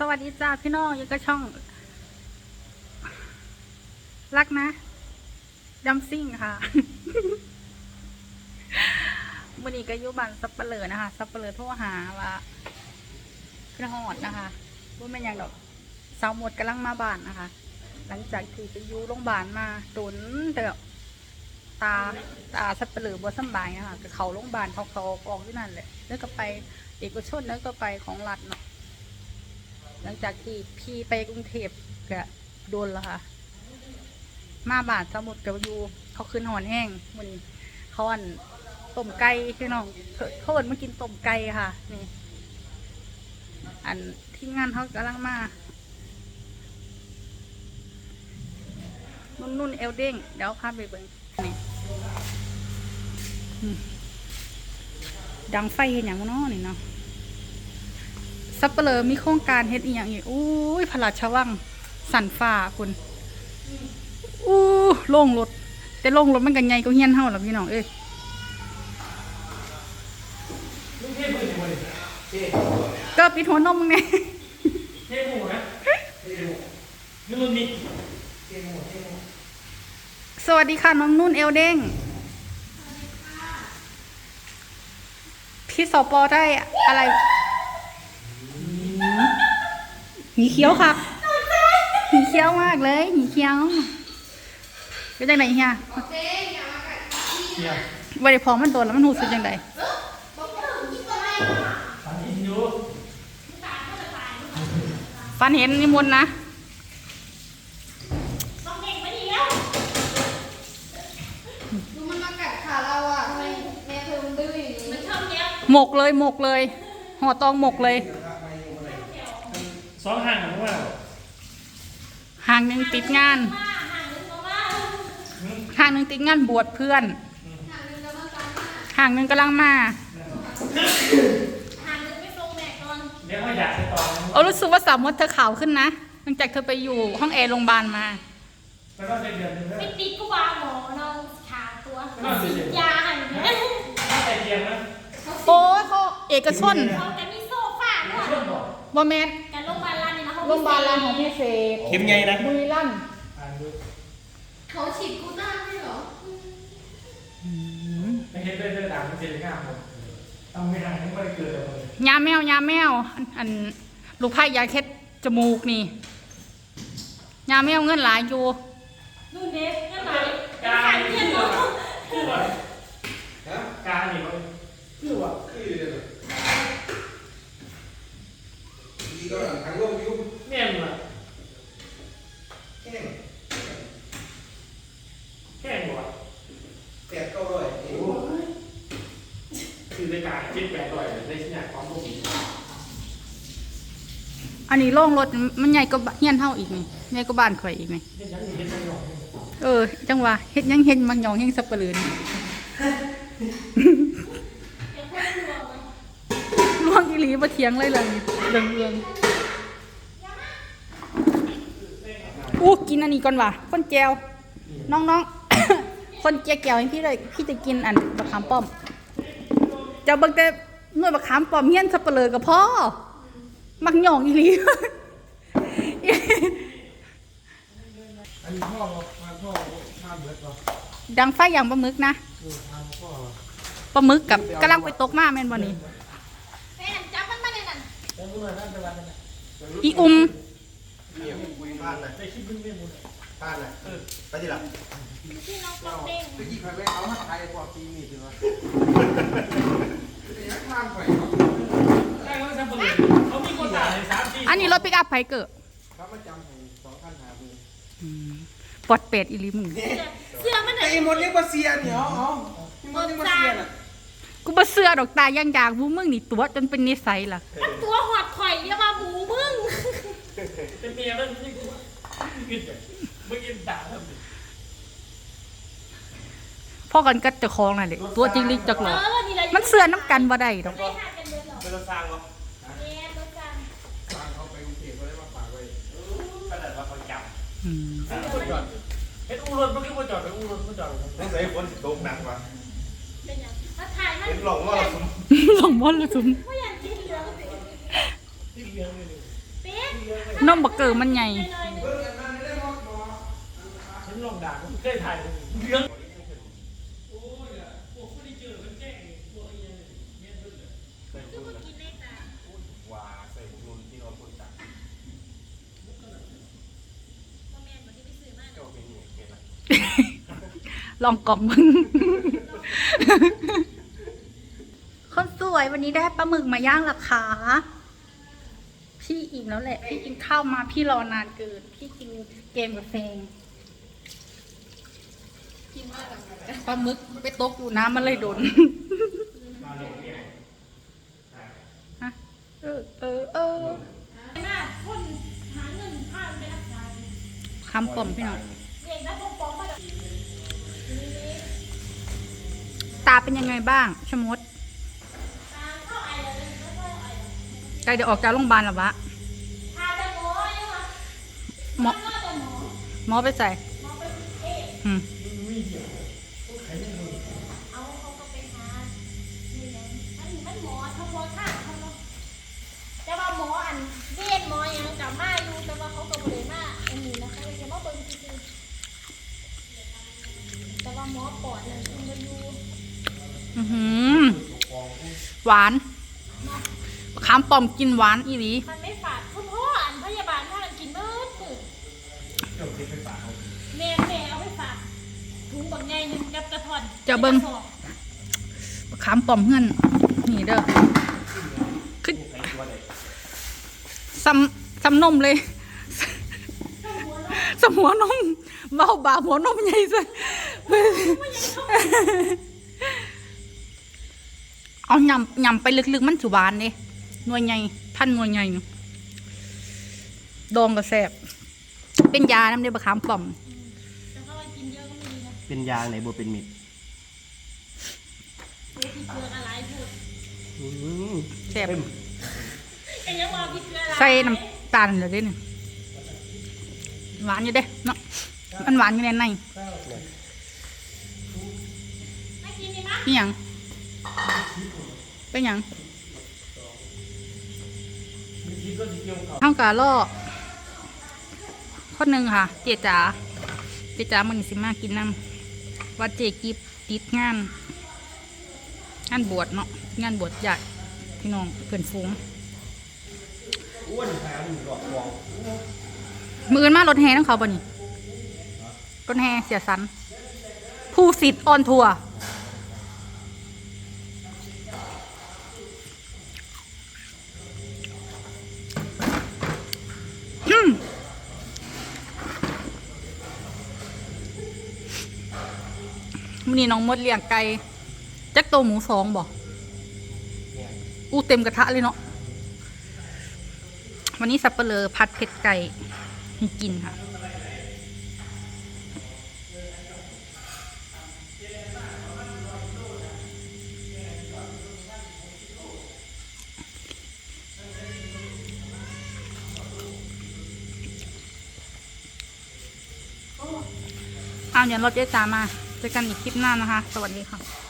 สวัสดีจ้าพี่น้องยู่กับช่อง รักนะดัมซิ่งค่ะวันนี้ก็ยู่บ้านซับเปลือนะคะซับเปลือโทรหาว่าพี่หอดนะคะว่าไม่นยังดอกสาวหมดกำลังมาบ้านนะคะ หลังจากที่ไปอยู่โรงพยาบาลมาตุนแต่แบบตาตาซับเปลือบ่สบายนะคะเขาโรงพยาบาลเขาเขาออกที่นั่นแหละแล้วก็ไปเอกชนแล้วก็ไปของรัฐเนาะ หลังจากที่พี่ไปกรุงเทพก็โดนแล้วค่ะ มาบาทสมุดกับอยู่เขาคืนหอนแห้งมันเขาอันต้มไก่พี่น้องเขาเขาเอินมากินต้มไก่ค่ะ นี่ อันที่งานเขากำลังมานุ่นนุ่นเอลเด้งเดี๋ยวพาไปเบิ่งนี่ดังไฟเห็นอย่างเนาะนี่เนาะ ซับเปลอมีโครงการเฮ็ดอีหยังอีกอุ้ยพระราชวังสันฟ้าคุณอู้โล่งรถ แต่โล่งรถมันกันใหญ่ก็เฮียนเฮาล่ะพี่น้องเอ้ยก็ปิดหัวนมมึงเนี่ยเท่หมูนะนี่มันมีสวัสดีค่ะ น้องนุ่นเอลเด้งพี่สปอได้อะไร หนีเคี้ยวค่ะหนีเคี้ยวมากเลยหนีเคี้ยวเป็นจังไดเฮียเสียวันนี้พอมันโดนแล้วมันหูสึกจังไดฝันอินอยู่ฟันเห็นนิมนต์นะดูมันมากัดขาเราอะทำไมแม่เธอมันดื้ออย่างนี้มันชอบเนี้ยหมกเลยหมกเลยห่อตองหมกเลย สองห่างกันว่าห่างหนึ่งติดงานห่างหนึ่งติดงานบวชเพื่อนห่างหนึ่งกำลังมาเดี๋ยวเขาอยากไปต่อเอารู้สึกว่าสามมดเธอขาวขึ้นนะหลังจากเธอไปอยู่ห้องแอร์โรงพยาบาลมาไปก็จะเดือนหนึงแล้วไม่ติดก็วางหมอเราขาตัวฉีดยาหันเนี่ยถ้าใจเย็นนะโอ้ยเขาเอกชนเขาจะมีโซฟาด้วยช่วงบอกบอแมนกันโรงพยาบาลร้านนี้นะ โรงพยาบาลรางของพี่เสกเข็มไงนะ บุรีรัมย์อ่านดูเขาฉีดกูต้าไม่เหรอไม่เห็นได้เรื่องด่างมันเสียงามหมดต้องไม่ห่างไม่ได้เกิดอะไรยาแมวยาแมวอันอันลูกไผ่ยาเค็ดจมูกนี่ยาแมวเงินหลายอยู่นู่นเด็กนั่นไหนกาขันรเทียนี่นคือเนาะว่าการนี่มันคือว่าดีก็ทางโลกยุค แม่นว่ะ แห้ง แค่หัว แปดเก้าร้อย โอ้ยคือในการคิด แปดร้อยในที่ไหนความรู้อันนี้โล่งรถมันใหญ่กว่าเฮียนเท่าอีกนี่ใหญ่กว่าบ้านข่อยอีกนี่เห็นยังเห็นยังยองเออ จังหวะเฮ็ดยังเฮ็ดมันหยองเฮ็ดสับปะเลือนเดี๋ยวคนรวมเลยล่วงอีหลีบ่เถียงเลยเลยเรื่องเรื่องอู้กินอันนี้ก่อนว่ะคนแจวน้องๆคนแจวแก้วให้พี่เลยพี่จะกินอันบักขามป้อม จะเบิ่งแต่หน่วยบักขามป้อมเฮียนสับปะเลือกับพ่อมักหยองอีหลีอันนี้พ่อมาพ่อข้าเบิดป่ะดังไฟอย่างปลาหมึกนะคือทางพ่อปลาหมึกกับกำลังไปตกมาแม่นบ่นี่แม่จับมันมาเลยนั่นแล้วก็เลยน่าจะวันนั้อีอุ้มเนี่ยคุยบ้านน่ะได้คิดเพิ่งไม่หมด บ้านน่ะไปที่หลังที่น้องปอกเด้งไปยี่ไปแม่เขามาไทยกว่าปีนี่ถือว่าเนี่ยข้ามไปเนาะได้เขาทำประโยชน์เขามีคนด่าในสามปีอันนี้รถปิกอัพไผเกิดเขามาจำให้สองพันหามือปลอดเป็ดอีหลิมึงเสื้อมันไหนไอ้หมดยังมาเสียเนี่ยอ๋อที่หมดยังมาเสียน่ะกูบ่เสื้อดอกตาย่างยางวูมึงนี่ตัวจนเป็นนิสัยล่ะมันตัวหอดข่อยเรียกว่าหมูมึงเป็นเมียมันยิ่งกิน แบบเมื่อกี้ด่าทำดิพ่อกันก็เจะคลองน่ะเด็ตัวจริงลิจักหรเอออนี่แหละมันเสื้อน้ำกันบ่ได้ดอกไม่หักกันเลยหรอเป็นรถสร้างเหรอแม่รถจันทางเขาไปกรุงเทพก็ได้มาฝากไว้ขนาดว่าเขาจับอืมคนจอดเห็นอูรถเมื่อกี้ว่าจอดไปอูรถไม่จอดต้องใส่ฝนตกหนักว่ะเป็นยังมาถ่ายมันเห็นหลงว่าเราสมลงมอนละซุมไม่อยากกินเหลืองสิที่เลี้ยงเลยเเป็ดนมบักเกิดมันใหญ่หน่อยหนึ่งฉันลอง ด่าผมเคยถ่ายเรื่องว่าใส่บุกลุนที่นอนคนตักเจ้าเป็นเนี่ยเห็นละลองกล่อมมึง คนสวยวันนี้ได้ปลาหมึกมาย่างราคาพี่อิ่มแล้วแหละ พี่กินข้าวมาพี่รอนานเกิน พี่กินเกมกับแฟง กินมากจังเลย ปลาหมึกไปตกอยู่น้ำมันเลยโดนฮะเออเออเออหน้าคนหาเงินพาไปรักษาคำปลอมพี่น้องเด็กนักปกป้องมาจากตาเป็นยังไงบ้างชะมดตาเข้าไอเลยเข้าไอใกล้จะออกจากโรงพยาบาลแล้ววะพาแต่หมอยังวะหมอก็แต่หมอหมอไปใส่หมอไป หมอปอดนั่นเพิ่นบ่อยู่อื้อหือหวานคำปลอมกินหวานอีหลีมันไม่ฝาดคุณพ่ออันพยาบาลท่านกินมืดมืดเจ้าเก็บไปฝากเขาแม่แม่เอาไปฝากถุงบักใหญ่หนึงกับกระท่อนจะเบิ่ง กระสอบคำปลอมเพื่อนนี่เด้อขึ้นใส่ตัวไหนซ้ำซ้ำนมเลยสมหัวนมเบาบาหัวนมใหญ่ซะ เอายำยำไปลึกๆ มันสุบานเด้หน่วยใหญ่พันหน่วยใหญ่ดองกระแสบเป็นยาน้ำเด้บะขามป่อมแต่ถ้าว่ากินเยอะก็ไม่ดีนะเป็นยางไหนบ่เป็นมิดเดี๋ยวพี่เกลืออะไรพูดอืมแซ่บไอ้ยังว่าพี่เกลืออะไรใส่น้ำตาลเหลยด้เนี่ยหวานอยู่เด้เนาะมันหวานอยู่ในในไม่กิ นดีมั้ยนี่ยังเป็นยังเท่ากับล่อคนหนึ่งค่ะ เจจ๋าเจจ๋ามันสิมากินน้ำว่าเจกิบติดงาน งานบวชเนาะงานบวชญาติพี่น้องเพื่อนฟูงอ้วนแถมหลอกฟองมืออนมารถแห่ต้องเขาบ่นี่รถแห่เสียสัน ผู้สิทธิ์ออนทัวร์ วันนี้น้องมดเลี้ยงไก่จักโตวหมูสองบ่อู้เต็มกระทะเลยเนาะวันนี้สับเปลือผัดเผ็ดไก่ให้กินค่ะอ้าวเดี๋ยวรถเจ๊จ๋ามา เจอกันอีกคลิปหน้านะคะ สวัสดีค่ะ